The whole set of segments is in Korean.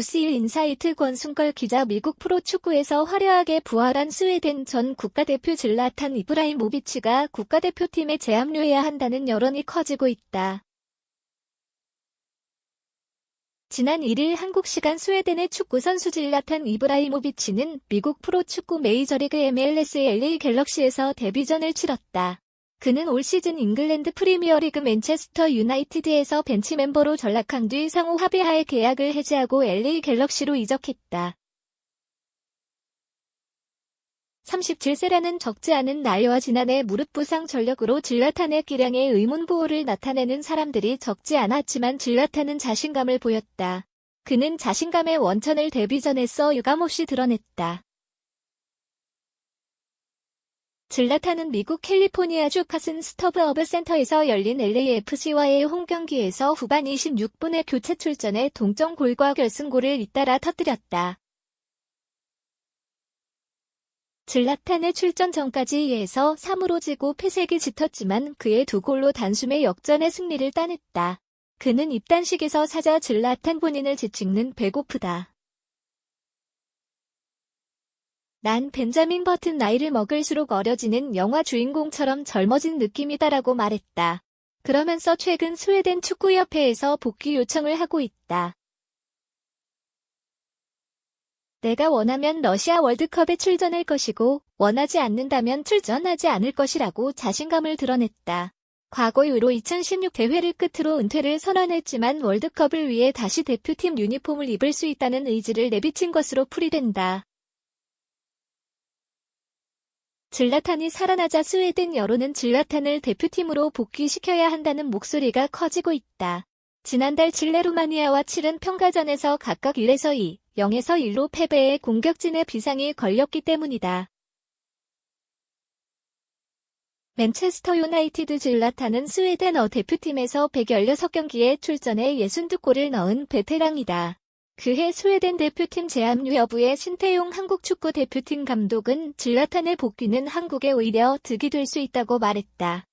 뉴스일 인사이트 권순걸 기자 미국 프로축구에서 화려하게 부활한 스웨덴 전 국가대표 질라탄 이브라이모비치가 국가대표팀에 재합류해야 한다는 여론이 커지고 있다. 지난 1일 한국 시간 스웨덴의 축구 선수 질라탄 이브라이모비치는 미국 프로축구 메이저리그 MLS의 LA 갤럭시에서 데뷔전을 치렀다. 그는 올 시즌 잉글랜드 프리미어리그 맨체스터 유나이티드에서 벤치 멤버로 전락한 뒤 상호 합의하에 계약을 해지하고 LA 갤럭시로 이적했다. 37세라는 적지 않은 나이와 지난해 무릎 부상 전력으로 질라탄의 기량에 의문부호를 나타내는 사람들이 적지 않았지만 질라탄은 자신감을 보였다. 그는 자신감의 원천을 데뷔전에서 유감없이 드러냈다. 질라탄은 미국 캘리포니아주 카슨 스터브어브 센터에서 열린 LAFC와의 홈 경기에서 후반 26분에 교체 출전해 동점골과 결승골을 잇따라 터뜨렸다. 질라탄의 출전 전까지 2에서 3으로 지고 패색이 짙었지만 그의 두 골로 단숨에 역전의 승리를 따냈다. 그는 입단식에서 사자 질라탄 본인을 지칭는 배고프다. 난 벤자민 버튼 나이를 먹을수록 어려지는 영화 주인공처럼 젊어진 느낌이다라고 말했다. 그러면서 최근 스웨덴 축구협회에서 복귀 요청을 하고 있다. 내가 원하면 러시아 월드컵에 출전할 것이고 원하지 않는다면 출전하지 않을 것이라고 자신감을 드러냈다. 과거 유로 2016 대회를 끝으로 은퇴를 선언했지만 월드컵을 위해 다시 대표팀 유니폼을 입을 수 있다는 의지를 내비친 것으로 풀이된다. 질라탄이 살아나자 스웨덴 여론은 질라탄을 대표팀으로 복귀시켜야 한다는 목소리가 커지고 있다. 지난달 칠레 루마니아와 치른 평가전에서 각각 1에서 2, 0에서 1로 패배해 공격진의 비상이 걸렸기 때문이다. 맨체스터 유나이티드 질라탄은 스웨덴 어 대표팀에서 116경기에 출전해 62골을 넣은 베테랑이다. 그해 스웨덴 대표팀 재합류 여부에 신태용 한국 축구 대표팀 감독은 질라탄의 복귀는 한국에 오히려 득이 될 수 있다고 말했다.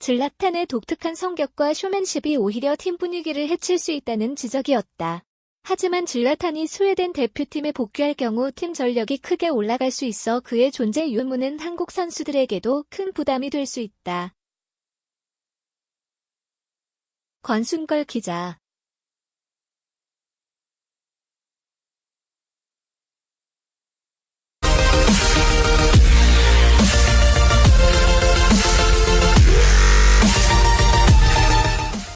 질라탄의 독특한 성격과 쇼맨십이 오히려 팀 분위기를 해칠 수 있다는 지적이었다. 하지만 질라탄이 스웨덴 대표팀에 복귀할 경우 팀 전력이 크게 올라갈 수 있어 그의 존재 유무는 한국 선수들에게도 큰 부담이 될 수 있다. 권순걸 기자